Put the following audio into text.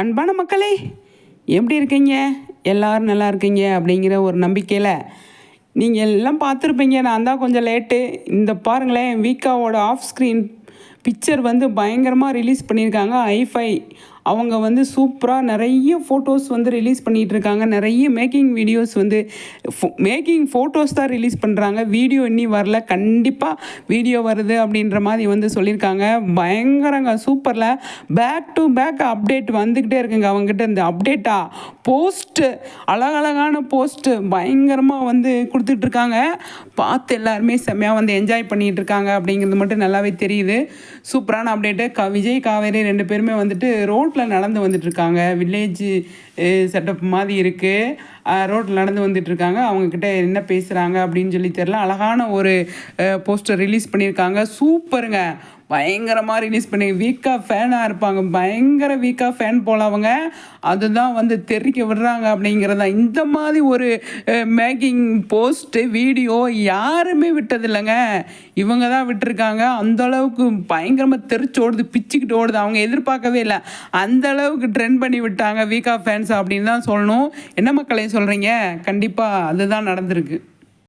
அன்பான மக்களே எப்படி இருக்கீங்க? எல்லோரும் நல்லா இருக்கீங்க அப்படிங்கிற ஒரு நம்பிக்கையில் நீங்கள் எல்லாம் பார்த்துருப்பீங்க. நான் தான் கொஞ்சம் லேட்டு. இந்த பாருங்களேன் வீக்காவோட ஆஃப் ஸ்க்ரீன் பிக்சர் வந்து பயங்கரமாக ரிலீஸ் பண்ணியிருக்காங்க. ஐஃபை அவங்க வந்து சூப்பராக நிறைய ஃபோட்டோஸ் வந்து ரிலீஸ் பண்ணிகிட்டு இருக்காங்க நிறைய மேக்கிங் வீடியோஸ் வந்து மேக்கிங் ஃபோட்டோஸ் தான் ரிலீஸ் பண்ணுறாங்க வீடியோ இன்னி வரல. கண்டிப்பாக வீடியோ வருது அப்படின்ற மாதிரி வந்து சொல்லியிருக்காங்க. பயங்கரங்க சூப்பரில். பேக் டு பேக் அப்டேட் வந்துக்கிட்டே இருக்குங்க அவங்ககிட்ட. இந்த அப்டேட்டாக போஸ்ட்டு அழகழகான போஸ்ட்டு பயங்கரமாக வந்து கொடுத்துட்ருக்காங்க பார்த்து எல்லாருமே செம்மையாக வந்து என்ஜாய் பண்ணிகிட்டு இருக்காங்க அப்படிங்கிறது மட்டும் நல்லாவே தெரியுது. சூப்பரான அப்டேட்டு க விஜய் காவேரி ரெண்டு பேருமே வந்துட்டு ரோட்டில் நடந்து வந்துட்டுருக்காங்க வில்லேஜ் செட்டப் மாதிரி இருக்குது ரோட்டில் நடந்து வந்துட்டுருக்காங்க அவங்கக்கிட்ட என்ன பேசுகிறாங்க அப்படின்னு சொல்லி தெரில அழகான ஒரு போஸ்டர் ரிலீஸ் பண்ணியிருக்காங்க. சூப்பருங்க பயங்கரமாக ரிலீஸ் பண்ணி வீக்காக ஃபேனாக இருப்பாங்க. பயங்கர வீக்காக ஃபேன் போல அவங்க அதுதான் வந்து தெரிவிக்க விடுறாங்க அப்படிங்கிறதா இந்த மாதிரி ஒரு மேக்கிங் போஸ்ட்டு வீடியோ யாருமே விட்டதில்லைங்க. இவங்க தான் விட்டுருக்காங்க. அந்த அளவுக்கு பயங்கரமாக தெரிச்சு ஓடுது பிச்சுக்கிட்டு ஓடுது. அவங்க எதிர்பார்க்கவே இல்லை. அந்த அளவுக்கு ட்ரெண்ட் பண்ணி விட்டாங்க வீக்கா ஃபேன்ஸ் அப்படின்னு தான் சொல்லணும். என்ன மக்களே சொல்கிறீங்க கண்டிப்பாக அதுதான் நடந்திருக்கு.